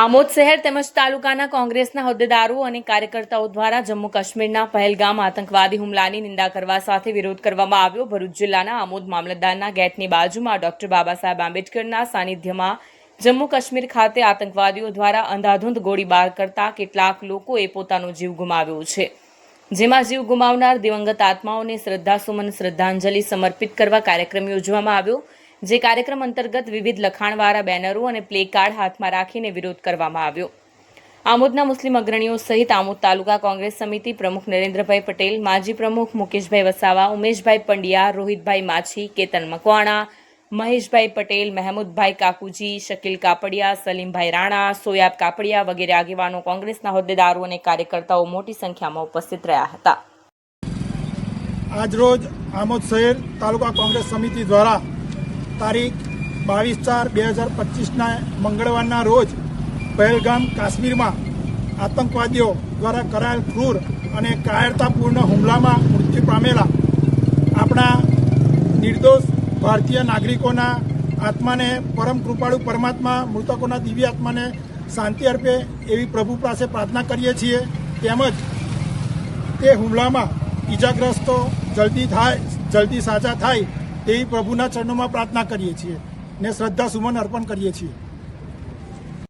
આમોદ શહેર તેમજ તાલુકાના કોંગ્રેસના હોદ્દેદારો અને કાર્યકર્તાઓ દ્વારા જમ્મુ કાશ્મીરના પહેલગામ આતંકવાદી હુમલાની નિંદા કરવા સાથે વિરોધ કરવામાં આવ્યો. ભરૂચ જિલ્લાના આમોદ મામલતદારના ગેટની બાજુમાં ડોક્ટર બાબા સાહેબ આંબેડકરના સાનિધ્યમાં જમ્મુ કાશ્મીર ખાતે આતંકવાદીઓ દ્વારા અંધાધૂંધ ગોળીબાર કરતા કેટલાક લોકોએ પોતાનો જીવ ગુમાવ્યો છે. જેમાં જીવ ગુમાવનાર દિવંગત આત્માઓને શ્રદ્ધાસુમન શ્રદ્ધાંજલિ સમર્પિત કરવા કાર્યક્રમ યોજવામાં આવ્યો. જે કાર્યક્રમ અંતર્ગત વિવિધ લખાણવાળા બેનરો અને પ્લે કાર્ડ હાથમાં રાખીને વિરોધ કરવામાં આવ્યો. આમોદના મુસ્લિમ અગ્રણીઓ સહિત આમોદ તાલુકા કોંગ્રેસ સમિતિ પ્રમુખ નરેન્દ્રભાઈ પટેલ, માજી પ્રમુખ મુકેશભાઈ વસાવા, ઉમેશભાઈ પંડ્યા, રોહિતભાઈ માછી, કેતન મકવાણા, મહેશભાઈ પટેલ, મહેમૂદભાઈ કાકુજી, શકીલ કાપડિયા, સલીમભાઈ રાણા, સોયાબ કાપડિયા વગેરે આગેવાનો કોંગ્રેસના હોદ્દેદારો અને કાર્યકર્તાઓ મોટી સંખ્યામાં ઉપસ્થિત રહ્યા હતા. આજરોજ આમોદ શહેર તાલુકા કોંગ્રેસ સમિતિ દ્વારા તારીખ બાવીસ ચાર બે હજાર પચીસના મંગળવારના રોજ પહેલગામ કાશ્મીરમાં આતંકવાદીઓ દ્વારા કરાયેલ ક્રૂર અને કાયરતાપૂર્ણ હુમલામાં મૃત્યુ પામેલા આપણા નિર્દોષ ભારતીય નાગરિકોના આત્માને પરમ કૃપાળુ પરમાત્મા, મૃતકોના દિવ્ય આત્માને શાંતિ અર્પે એવી પ્રભુ પાસે પ્રાર્થના કરીએ છીએ. તેમજ તે હુમલામાં ઈજાગ્રસ્તો જલ્દી થાય, જલ્દી સાજા થાય તેવી પ્રભુના ચરણોમાં પ્રાર્થના કરીએ છીએ ને શ્રદ્ધા સુમન અર્પણ કરીએ છીએ.